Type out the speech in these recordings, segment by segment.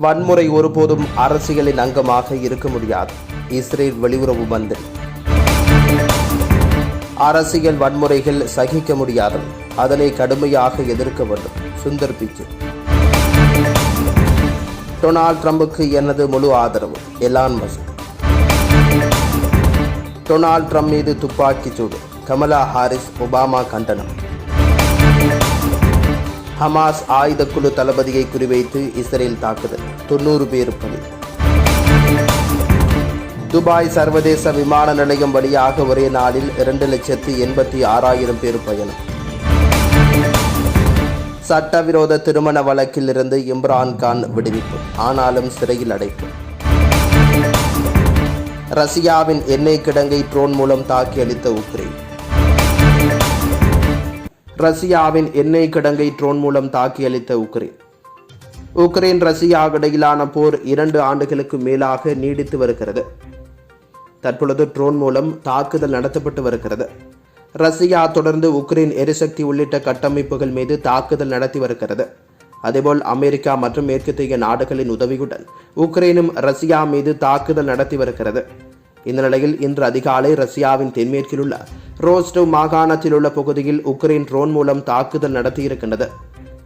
வன்முறை ஒருபோதும் அரசியலின் அங்கமாக இருக்க முடியாது. இஸ்ரேல் வெளியுறவு மந்திரி. அரசியல் வன்முறைகள் சகிக்க முடியாதவை அதனை கடுமையாக எதிர்க்க வேண்டும். சுந்தர் பிச்சை. டொனால்ட் ட்ரம்புக்கு எனது முழு ஆதரவு. Elon Musk. டொனால்ட் ட்ரம்ப் மீது துப்பாக்கிச் சூடு. கமலா ஹாரிஸ் ஒபாமா கண்டனம். ஹமாஸ் ஆயுதக்குழு தளபதியை குறிவைத்து இஸ்ரேல் தாக்குதல். தொண்ணூறு பேர் பலி. துபாய் சர்வதேச விமான நிலையம் வழியாக ஒரே நாளில் இரண்டு லட்சத்து எண்பத்தி ஆறாயிரம் பேர் பயணம். சட்டவிரோத திருமண வழக்கில் இருந்து இம்ரான் கான் விடுவிப்பு ஆனாலும் சிறையில் அடைப்பு. ரஷ்யாவின் எண்ணெய் கிடங்கை ட்ரோன் மூலம் தாக்கி அளித்த உக்ரைன். ரஷ்யாவின் எண்ணெய் கிடங்கை ட்ரோன் மூலம் தாக்கி அளித்த உக்ரைன். உக்ரைன் ரஷ்யா இடையிலான போர் இரண்டு ஆண்டுகளுக்கு மேலாக நீடித்து வருகிறது. தற்பொழுது ட்ரோன் மூலம் தாக்குதல் நடத்தப்பட்டு வருகிறது. ரஷ்யா தொடர்ந்து உக்ரைன் எரிசக்தி உள்ளிட்ட கட்டமைப்புகள் மீது தாக்குதல் நடத்தி வருகிறது. அதேபோல் அமெரிக்கா மற்றும் மேற்கத்திய நாடுகளின் உதவியுடன் உக்ரைனும் ரஷ்யா மீது தாக்குதல் நடத்தி வருகிறது. இந்த நிலையில் இன்று அதிகாலை ரஷ்யாவின் தென்மேற்கில் உள்ள ரோஸ்டவ் மாகாணத்தில் உள்ள பகுதியில் உக்ரைன் ட்ரோன் மூலம் தாக்குதல் நடத்தியிருக்கின்றது.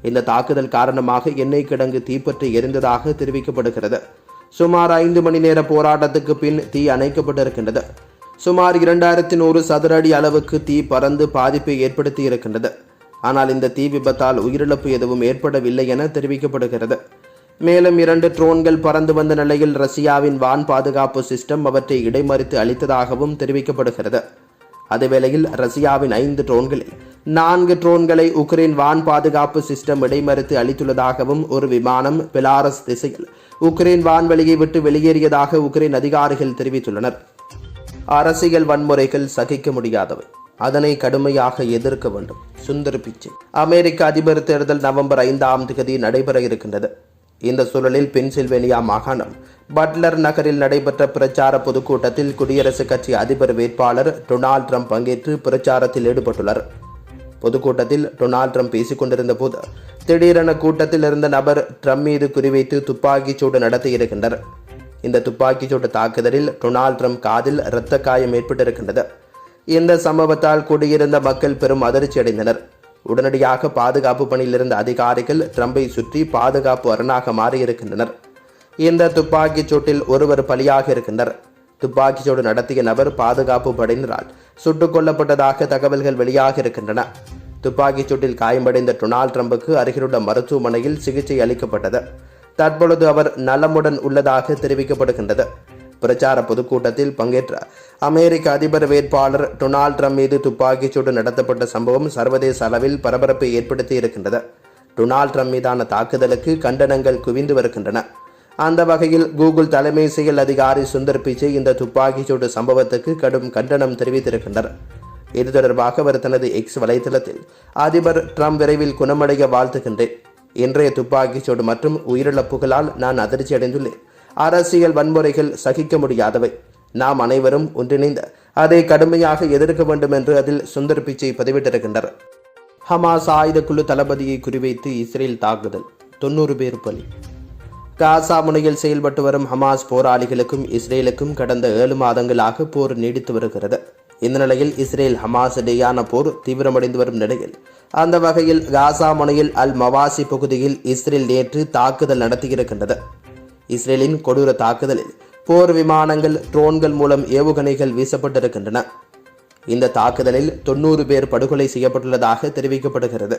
இந்த தாக்குதல் காரணமாக எண்ணெய் கிடங்கு தீப்பற்றி எரிந்ததாக தெரிவிக்கப்படுகிறது. சுமார் ஐந்து மணி நேர போராட்டத்துக்கு பின் தீ அணைக்கப்பட்டிருக்கின்றது. சுமார் இரண்டாயிரத்தி நூறு சதுர அடி அளவுக்கு தீ பறந்து பாதிப்பை ஏற்படுத்தி இருக்கின்றது ஆனால் இந்த தீ விபத்தால் உயிரிழப்பு எதுவும் ஏற்படவில்லை என தெரிவிக்கப்படுகிறது. மேலும் இரண்டு ட்ரோன்கள் பறந்து வந்த நிலையில் ரஷ்யாவின் வான் பாதுகாப்பு சிஸ்டம் அவற்றை இடைமறித்து அளித்ததாகவும் தெரிவிக்கப்படுகிறது. அதேவேளையில் ரஷ்யாவின் ஐந்து ட்ரோன்களில் நான்கு ட்ரோன்களை உக்ரைன் வான் பாதுகாப்பு சிஸ்டம் இடைமறித்து அளித்துள்ளதாகவும் ஒரு விமானம் பெலாரஸ் திசையில் உக்ரைன் வான்வெளியை விட்டு வெளியேறியதாக உக்ரைன் அதிகாரிகள் தெரிவித்துள்ளனர். அரசியல் வன்முறைகள் சகிக்க முடியாதவை. அதனை கடுமையாக எதிர்க்க வேண்டும். சுந்தர் பிச்சை. அமெரிக்க அதிபர் தேர்தல் நவம்பர் ஐந்தாம் தேதி நடைபெற இருக்கின்றது. இந்த சூழலில் பென்சில்வேனியா மாகாணம் பட்லர் நகரில் நடைபெற்ற பிரச்சார பொதுக்கூட்டத்தில் குடியரசுக் கட்சி அதிபர் வேட்பாளர் டொனால்ட் ட்ரம்ப் பங்கேற்று பிரச்சாரத்தில் ஈடுபட்டுள்ளார். பொதுக்கூட்டத்தில் டொனால்ட் ட்ரம்ப் பேசிக் கொண்டிருந்த போது திடீரென கூட்டத்தில் இருந்த நபர் ட்ரம்ப் மீது குறிவைத்து துப்பாக்கிச் சூடு நடத்தியிருக்கின்றனர் இந்த துப்பாக்கிச் சூடு தாக்குதலில் டொனால்ட் ட்ரம்ப் காதில் இரத்த காயம் ஏற்பட்டிருக்கின்றது. இந்த சம்பவத்தால் கூடியிருந்த மக்கள் பெரும் அதிர்ச்சி அடைந்தனர் உடனடியாக பாதுகாப்பு பணியில் இருந்த அதிகாரிகள் ட்ரம்பை சுற்றி பாதுகாப்பு அரணாக மாறியிருக்கின்றனர். இந்த துப்பாக்கிச் சூட்டில் ஒருவர் பலியாக இருக்கின்றனர். துப்பாக்கிச் சூடு நடத்திய நபர் பாதுகாப்பு படையினரால் சுட்டுக் கொல்லப்பட்டதாக தகவல்கள் வெளியாக இருக்கின்றன. துப்பாக்கிச் சூட்டில் காயமடைந்த டொனால்ட் ட்ரம்புக்கு அருகிலுள்ள மருத்துவமனையில் சிகிச்சை அளிக்கப்பட்டது. தற்பொழுது அவர் நலமுடன் உள்ளதாக தெரிவிக்கப்படுகின்றது. பிரச்சார பொதுக்கூட்டத்தில் பங்கேற்ற அமெரிக்க அதிபர் வேட்பாளர் டொனால்ட் ட்ரம்ப் மீது துப்பாக்கிச் சூடு நடத்தப்பட்ட சம்பவம் சர்வதேச அளவில் பரபரப்பை ஏற்படுத்தி இருக்கின்றது. டொனால்ட் ட்ரம்ப் மீதான தாக்குதலுக்கு கண்டனங்கள் குவிந்து வருகின்றன. அந்த வகையில் கூகுள் தலைமை செயல் அதிகாரி சுந்தர் பிச்சை இந்த துப்பாக்கிச் சூடு சம்பவத்துக்கு கடும் கண்டனம் தெரிவித்திருக்கின்றனர். இது தொடர்பாக அவர் தனது எக்ஸ் வலைதளத்தில் அதிபர் ட்ரம்ப் விரைவில் குணமடைய வாழ்த்துகின்றேன். இன்றைய துப்பாக்கிச் சூடு மற்றும் உயிரிழப்புகளால் நான் அதிர்ச்சி அடைந்துள்ளேன் அரசியல் வன்முறைகள் சகிக்க முடியாதவை. நாம் அனைவரும் ஒன்றிணைந்து அதை கடுமையாக எதிர்க்க வேண்டும் என்று அதில் சுந்தர் பிச்சை பதிவிட்டிருக்கின்றனர். ஹமாஸ் ஆயுத குழு தளபதியை குறிவைத்து இஸ்ரேல் தாக்குதல். தொண்ணூறு பேர் பலி. காசா முனையில் செயல்பட்டு வரும் ஹமாஸ் போராளிகளுக்கும் இஸ்ரேலுக்கும் கடந்த ஏழு மாதங்களாக போர் நீடித்து வருகிறது. இந்த நிலையில் இஸ்ரேல் ஹமாஸ் இடையான போர் தீவிரமடைந்து வரும் நிலையில் அந்த வகையில் காசா முனையில் அல் மவாசி பகுதியில் இஸ்ரேல் நேற்று தாக்குதல் நடத்தியிருக்கின்றது. இஸ்ரேலின் கொடூர தாக்குதலில் போர் விமானங்கள் ட்ரோன்கள் மூலம் ஏவுகணைகள் வீசப்பட்டிருக்கின்றன. இந்த தாக்குதலில் தொண்ணூறு பேர் படுகொலை செய்யப்பட்டுள்ளதாக தெரிவிக்கப்படுகிறது.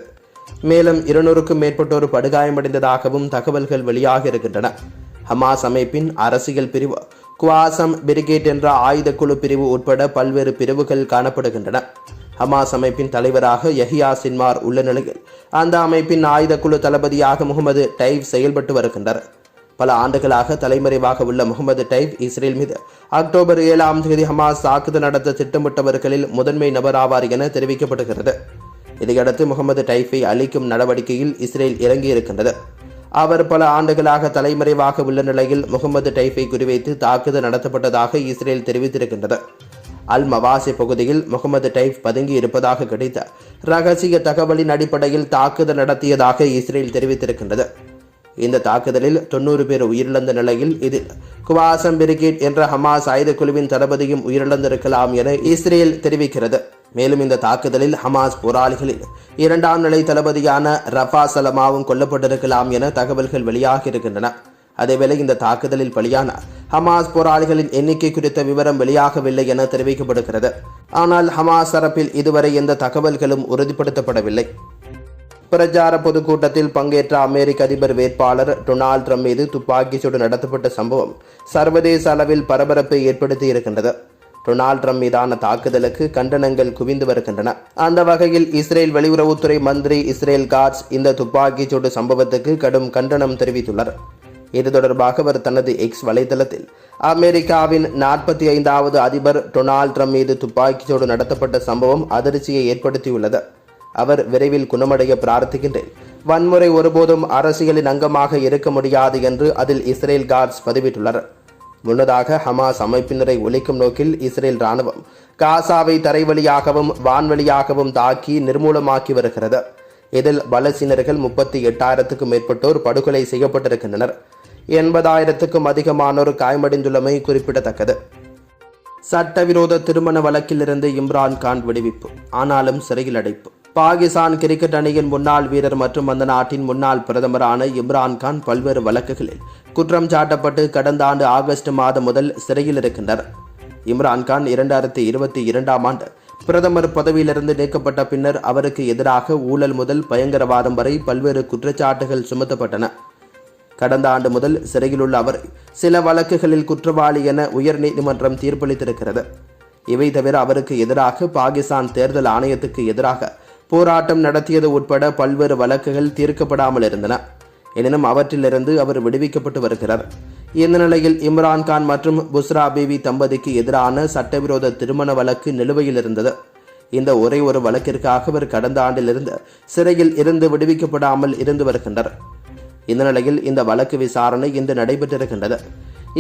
மேலும் இருநூறுக்கும் மேற்பட்டோர் படுகாயமடைந்ததாகவும் தகவல்கள் வெளியாக இருக்கின்றன. ஹமாஸ் அமைப்பின் அரசியல் பிரிவு குவாசம் பிரிகேட் என்ற ஆயுதக்குழு பிரிவு உட்பட பல்வேறு பிரிவுகள் காணப்படுகின்றன. ஹமாஸ் அமைப்பின் தலைவராக யஹியா சின்மார் உள்ள நிலையில் அந்த அமைப்பின் ஆயுதக்குழு தளபதியாக முகமது டைவ் செயல்பட்டு வருகின்றனர் பல ஆண்டுகளாக தலைமறைவாக உள்ள முகமது டைப் இஸ்ரேல் மீது அக்டோபர் ஏழாம் தேதி ஹமாஸ் தாக்குதல் நடத்த திட்டமிட்டவர்களில் முதன்மை நபர் ஆவார் என தெரிவிக்கப்படுகிறது. இதையடுத்து முகமது டைஃபை அழிக்கும் நடவடிக்கையில் இஸ்ரேல் இறங்கியிருக்கின்றது. அவர் பல ஆண்டுகளாக தலைமறைவாக உள்ள நிலையில் முகமது டைஃபை குறிவைத்து தாக்குதல் நடத்தப்பட்டதாக இஸ்ரேல் தெரிவித்திருக்கின்றது. அல் மவாசி பகுதியில் முகமது டைஃப் பதுங்கி இருப்பதாக கிடைத்த ரகசிய தகவலின் அடிப்படையில் தாக்குதல் நடத்தியதாக இஸ்ரேல் தெரிவித்திருக்கின்றது. இந்த தாக்குதலில் தொண்ணூறு பேர் உயிரிழந்த நிலையில் இதில் குவாசம் பிரிகேட் என்ற ஹமாஸ் ஆயுத குழுவின் தளபதியும் உயிரிழந்திருக்கலாம் என இஸ்ரேல் தெரிவிக்கிறது. மேலும் இந்த தாக்குதலில் ஹமாஸ் போராளிகளில் இரண்டாம் நிலை தளபதியான ரஃபா சலமாவும் கொல்லப்பட்டிருக்கலாம் என தகவல்கள் வெளியாகி இருக்கின்றன. அதேவேளை இந்த தாக்குதலில் பலியான ஹமாஸ் போராளிகளின் எண்ணிக்கை குறித்த விவரம் வெளியாகவில்லை என தெரிவிக்கப்படுகிறது. ஆனால் ஹமாஸ் தரப்பில் இதுவரை எந்த தகவல்களும் உறுதிப்படுத்தப்படவில்லை. பிரச்சார பொதுக்கூட்டத்தில் பங்கேற்ற அமெரிக்க அதிபர் வேட்பாளர் டொனால்ட் ட்ரம்ப் மீது துப்பாக்கிச்சூடு நடத்தப்பட்ட சம்பவம் சர்வதேச அளவில் பரபரப்பை ஏற்படுத்தி இருக்கின்றது. டொனால்ட் ட்ரம்ப் மீதான தாக்குதலுக்கு கண்டனங்கள் குவிந்து வருகின்றன. அந்த வகையில் இஸ்ரேல் வெளியுறவுத்துறை மந்திரி இஸ்ரேல் காட்ஸ் இந்த துப்பாக்கிச்சூடு சம்பவத்துக்கு கடும் கண்டனம் தெரிவித்துள்ளார். இது தொடர்பாக அவர் தனது எக்ஸ் வலைதளத்தில் அமெரிக்காவின் நாற்பத்தி ஐந்தாவது அதிபர் டொனால்ட் ட்ரம்ப் மீது துப்பாக்கிச்சூடு நடத்தப்பட்ட சம்பவம் அதிர்ச்சியை ஏற்படுத்தியுள்ளது. அவர் விரைவில் குணமடைய பிரார்த்திக்கின்றேன். வன்முறை ஒருபோதும் அரசியலின் அங்கமாக இருக்க முடியாது என்று அதில் இஸ்ரேல் கார்ட்ஸ் பதிவிட்டுள்ளார் முன்னதாக ஹமாஸ் அமைப்பினரை ஒழிக்கும் நோக்கில் இஸ்ரேல் ராணுவம் காசாவை தரைவழியாகவும் வான்வழியாகவும் தாக்கி நிர்மூலமாக்கி வருகிறது. இதில் பலசீனர்கள் முப்பத்தி எட்டாயிரத்துக்கும் மேற்பட்டோர் படுகொலை செய்யப்பட்டிருக்கின்றனர். எண்பதாயிரத்துக்கும் அதிகமானோர் காயமடைந்துள்ளமை குறிப்பிடத்தக்கது. சட்டவிரோத திருமண வழக்கிலிருந்து இம்ரான் கான் விடுவிப்பு ஆனாலும் சிறையில் அடைப்பு. பாகிஸ்தான் கிரிக்கெட் அணியின் முன்னாள் வீரர் மற்றும் அந்த நாட்டின் முன்னாள் பிரதமரான இம்ரான்கான் பல்வேறு வழக்குகளில் குற்றம் சாட்டப்பட்டு கடந்த ஆண்டு ஆகஸ்ட் மாதம் முதல் சிறையில் இருக்கின்றனர் இம்ரான்கான் இரண்டாயிரத்தி இருபத்தி இரண்டாம் ஆண்டு பிரதமர் பதவியிலிருந்து நீக்கப்பட்ட பின்னர் அவருக்கு எதிராக ஊழல் முதல் பயங்கரவாதம் வரை பல்வேறு குற்றச்சாட்டுகள் சுமத்தப்பட்டன. கடந்த ஆண்டு முதல் சிறையிலுள்ள அவர் சில வழக்குகளில் குற்றவாளி என உயர்நீதிமன்றம் தீர்ப்பளித்திருக்கிறது. இவை தவிர அவருக்கு எதிராக பாகிஸ்தான் தேர்தல் ஆணையத்துக்கு எதிராக போராட்டம் நடத்தியது உட்பட பல்வேறு வழக்குகள் தீர்க்கப்படாமல் இருந்தன. எனினும் அவற்றிலிருந்து அவர் விடுவிக்கப்பட்டு வருகிறார். இந்த நிலையில் இம்ரான்கான் மற்றும் புஸ்ரா பிவி தம்பதிக்கு எதிரான சட்டவிரோத திருமண வழக்கு நிலுவையில் இருந்தது. இந்த ஒரே ஒரு வழக்கிற்காக அவர் கடந்த ஆண்டிலிருந்து சிறையில் இருந்து விடுவிக்கப்படாமல் இருந்து வருகின்றனர் இந்த நிலையில் இந்த வழக்கு விசாரணை இன்று நடைபெற்றிருக்கின்றது.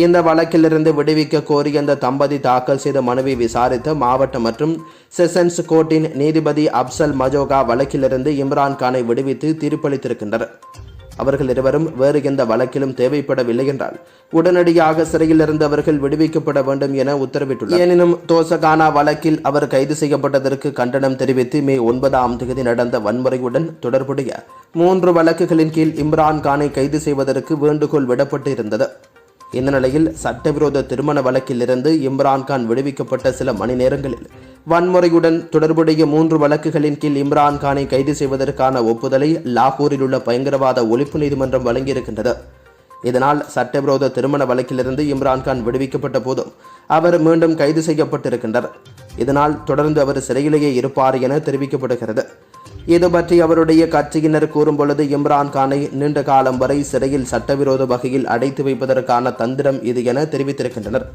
இந்த வழக்கிலிருந்து விடுவிக்க கோரி அந்த தம்பதி தாக்கல் செய்த மனுவை விசாரித்த மாவட்ட மற்றும் செஷன்ஸ் கோர்ட்டின் நீதிபதி அப்சல் மஜோகா வழக்கிலிருந்து இம்ரான் கானை விடுவித்து தீர்ப்பளித்திருக்கின்றனர். அவர்கள் இருவரும் வேறு எந்த வழக்கிலும் தேவைப்படவில்லை என்றால் உடனடியாக சிறையிலிருந்து அவர்கள் விடுவிக்கப்பட வேண்டும் என உத்தரவிட்டுள்ளார். எனினும் தோசகானா வழக்கில் அவர் கைது செய்யப்பட்டதற்கு கண்டனம் தெரிவித்து மே ஒன்பதாம் தேதி நடந்த வன்முறையுடன் தொடர்புடைய மூன்று வழக்குகளின் கீழ் இம்ரான் கானை கைது செய்வதற்கு வேண்டுகோள் விடப்பட்டு இருந்தது இந்த நிலையில் சட்டவிரோத திருமண வழக்கிலிருந்து இம்ரான்கான் விடுவிக்கப்பட்ட சில மணி நேரங்களில் வன்முறையுடன் தொடர்புடைய மூன்று வழக்குகளின் கீழ் இம்ரான் கானை கைது செய்வதற்கான ஒப்புதலை லாகூரில் உள்ள பயங்கரவாத ஒழிப்பு நீதிமன்றம் வழங்கியிருக்கின்றது. இதனால் சட்டவிரோத திருமண வழக்கிலிருந்து இம்ரான்கான் விடுவிக்கப்பட்ட போதும் அவர் மீண்டும் கைது செய்யப்பட்டிருக்கின்றார். இதனால் தொடர்ந்து அவர் சிறையிலேயே இருப்பார் என தெரிவிக்கப்படுகிறது. இது பற்றி அவருடைய கட்சியினர் கூறும் பொழுது இம்ரான் கானை நீண்ட காலம் வரை சிறையில் சட்டவிரோத வகையில் அடைத்து வைப்பதற்கான தந்திரம் இது என தெரிவித்திருக்கின்றனர்.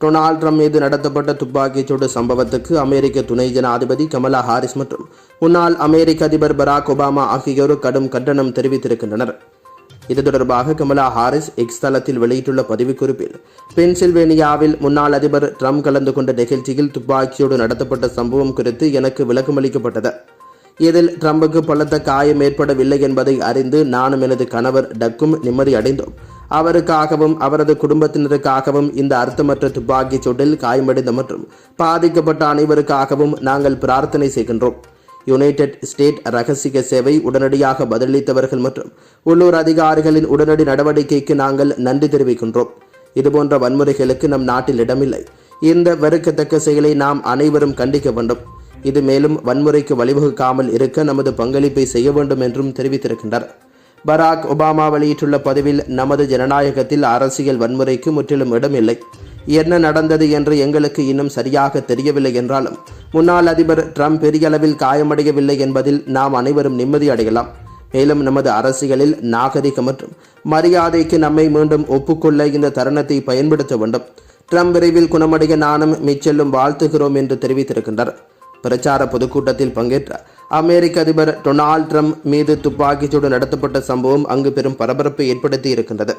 டொனால்ட் ட்ரம்ப் மீது நடத்தப்பட்ட துப்பாக்கிச்சூடு சம்பவத்துக்கு அமெரிக்க துணை ஜனாதிபதி கமலா ஹாரிஸ் மற்றும் முன்னாள் அமெரிக்க அதிபர் பராக் ஒபாமா ஆகியோர் கடும் கண்டனம் தெரிவித்திருக்கின்றனர். இது தொடர்பாக கமலா ஹாரிஸ் எக்ஸ் தளத்தில் வெளியிட்டுள்ள பதிவுக்குறிப்பில் பென்சில்வேனியாவில் முன்னாள் அதிபர் ட்ரம்ப் கலந்து கொண்ட நிகழ்ச்சியில் துப்பாக்கியோடு நடத்தப்பட்ட சம்பவம் குறித்து எனக்கு விளக்கமளிக்கப்பட்டது. இதில் ட்ரம்புக்கு பலத்த காயம் ஏற்படவில்லை என்பதை அறிந்து நானும் எனது கணவர் டக்கும் நிம்மதியடைந்தோம் அவருக்காகவும் அவரது குடும்பத்தினருக்காகவும் இந்த அர்த்தமற்ற துப்பாக்கிச் சூட்டில் காயமடைந்த மற்றும் பாதிக்கப்பட்ட அனைவருக்காகவும் நாங்கள் பிரார்த்தனை செய்கின்றோம். யுனைடெட் ஸ்டேட் ரகசிய சேவை உடனடியாக பதிலளித்தவர்கள் மற்றும் உள்ளூர் அதிகாரிகளின் உடனடி நடவடிக்கைக்கு நாங்கள் நன்றி தெரிவிக்கின்றோம். இதுபோன்ற வன்முறைகளுக்கு நம் நாட்டில் இடமில்லை. இந்த வெறுக்கத்தக்க செயலை நாம் அனைவரும் கண்டிக்க வேண்டும். இது மேலும் வன்முறைக்கு வழிவகுக்காமல் இருக்க நமது பங்களிப்பை செய்ய வேண்டும் என்றும் தெரிவித்திருக்கின்றார் பராக் ஒபாமா வெளியிட்டுள்ள பதிவில் நமது ஜனநாயகத்தில் அரசியல் வன்முறைக்கு முற்றிலும் இடமில்லை. என்ன நடந்தது என்று எங்களுக்கு இன்னும் சரியாக தெரியவில்லை என்றாலும் முன்னாள் அதிபர் ட்ரம்ப் பெரிய அளவில் காயமடையவில்லை என்பதில் நாம் அனைவரும் நிம்மதி அடையலாம். மேலும் நமது அரசியலில் நாகரிகம் மற்றும் மரியாதைக்கு நம்மை மீண்டும் ஒப்புக்கொள்ள இந்த தருணத்தை பயன்படுத்த வேண்டும். ட்ரம்ப் விரைவில் குணமடைய நானும் மிச்செல்லும் வாழ்த்துகிறோம் என்று தெரிவித்திருக்கின்றார் பிரச்சார பொதுக்கூட்டத்தில் பங்கேற்ற அமெரிக்க அதிபர் டொனால்ட் ட்ரம்ப் மீது துப்பாக்கிச்சூடு நடத்தப்பட்ட சம்பவம் அங்கு பெரும் பரபரப்பை ஏற்படுத்தி இருக்கின்றது.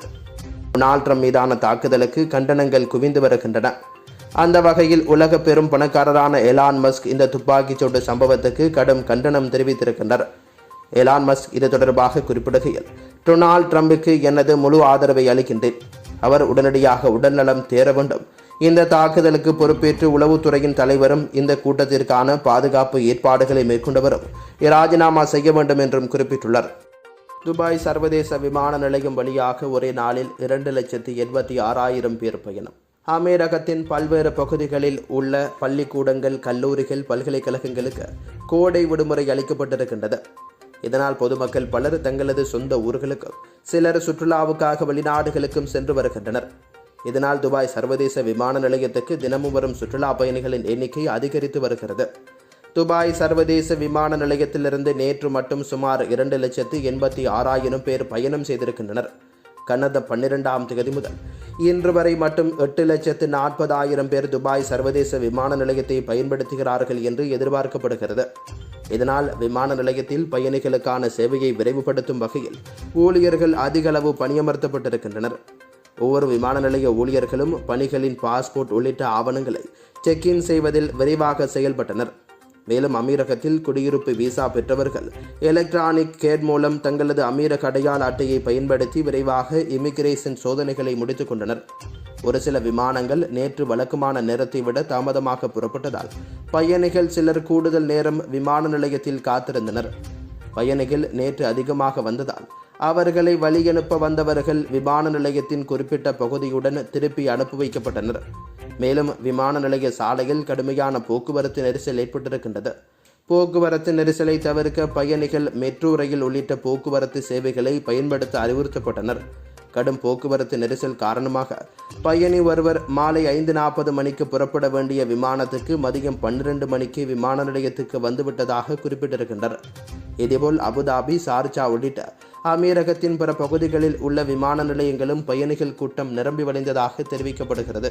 டொனால்ட் ட்ரம்ப் மீதான தாக்குதலுக்கு கண்டனங்கள் குவிந்து வருகின்றன. அந்த வகையில் உலக பெரும் பணக்காரரான எலான் மஸ்க் இந்த துப்பாக்கிச்சூடு சம்பவத்துக்கு கடும் கண்டனம் தெரிவித்திருக்கின்றனர் எலான் மஸ்க் இது தொடர்பாக குறிப்பிடுகையில் டொனால்ட் ட்ரம்புக்கு எனது முழு ஆதரவை அளிக்கின்றேன். அவர் உடனடியாக உடல்நலம் தேர வேண்டும். இந்த தாக்குதலுக்கு பொறுப்பேற்று உளவுத்துறையின் தலைவரும் இந்த கூட்டத்திற்கான பாதுகாப்பு ஏற்பாடுகளை மேற்கொண்டவரும் ராஜினாமா செய்ய வேண்டும் என்றும் குறிப்பிட்டுள்ளார். துபாய் சர்வதேச விமான நிலையம் வழியாக ஒரே நாளில் இரண்டு லட்சத்தி எண்பத்தி ஆறாயிரம் பேர் பயணம். அமீரகத்தின் பல்வேறு பகுதிகளில் உள்ள பள்ளிக்கூடங்கள் கல்லூரிகள் பல்கலைக்கழகங்களுக்கு கோடை விடுமுறை அளிக்கப்பட்டிருக்கின்றது. இதனால் பொதுமக்கள் பலர் தங்களது சொந்த ஊர்களுக்கும் சிலர் சுற்றுலாவுக்காக வெளிநாடுகளுக்கும் சென்று வருகின்றனர். இதனால் துபாய் சர்வதேச விமான நிலையத்துக்கு தினமும் வரும் சுற்றுலா பயணிகளின் எண்ணிக்கை அதிகரித்து வருகிறது. துபாய் சர்வதேச விமான நிலையத்திலிருந்து நேற்று மட்டும் சுமார் இரண்டு லட்சத்து எண்பத்தி ஆறாயிரம் பேர் பயணம் செய்திருக்கின்றனர். கடந்த பன்னிரெண்டாம் தேதி முதல் இன்று வரை மட்டும் எட்டு லட்சத்து நாற்பதாயிரம் பேர் துபாய் சர்வதேச விமான நிலையத்தை பயன்படுத்துகிறார்கள் என்று எதிர்பார்க்கப்படுகிறது. இதனால் விமான நிலையத்தில் பயணிகளுக்கான சேவையை விரைவுபடுத்தும் வகையில் ஊழியர்கள் அதிகளவு பணியமர்த்தப்பட்டிருக்கின்றனர். ஒவ்வொரு விமான நிலைய ஊழியர்களும் பணிகளின் பாஸ்போர்ட் உள்ளிட்ட ஆவணங்களை செக் இன் செய்வதில் விரைவாக செயல்பட்டனர். மேலும் அமீரகத்தில் குடியிருப்பு விசா பெற்றவர்கள் எலக்ட்ரானிக் கேட் மூலம் தங்களது அமீரக அடையாள அட்டையை பயன்படுத்தி விரைவாக இமிகிரேஷன் சோதனைகளை முடித்துக் கொண்டனர். ஒரு சில விமானங்கள் நேற்று வழக்கமான நேரத்தை விட தாமதமாக புறப்பட்டதால் பயணிகள் சிலர் கூடுதல் நேரம் விமான நிலையத்தில் காத்திருந்தனர். பயணிகள் நேற்று அதிகமாக வந்ததால் அவர்களை வழியனுப்ப வந்தவர்கள் விமான நிலையத்தின் குறிப்பிட்ட பகுதியுடன் திருப்பி அனுப்பி வைக்கப்பட்டனர். மேலும் விமான நிலைய சாலையில் கடுமையான போக்குவரத்து நெரிசல் ஏற்பட்டிருக்கின்றது. போக்குவரத்து நெரிசலை தவிர்க்க பயணிகள் மெட்ரோ ரயில் உள்ளிட்ட போக்குவரத்து சேவைகளை பயன்படுத்த அறிவுறுத்தப்பட்டனர். கடும் போக்குவரத்து நெரிசல் காரணமாக பயணி ஒருவர் மாலை ஐந்து நாற்பது மணிக்கு புறப்பட வேண்டிய விமானத்துக்கு மதியம் பன்னிரண்டு மணிக்கு விமான நிலையத்துக்கு வந்துவிட்டதாக குறிப்பிட்டிருக்கின்றனர். இதேபோல் அபுதாபி சார்ஜா உள்ளிட்ட அமீரகத்தின் பிற பகுதிகளில் உள்ள விமான நிலையங்களும் பயணிகள் கூட்டம் நிரம்பி வழிந்ததாக தெரிவிக்கப்படுகிறது.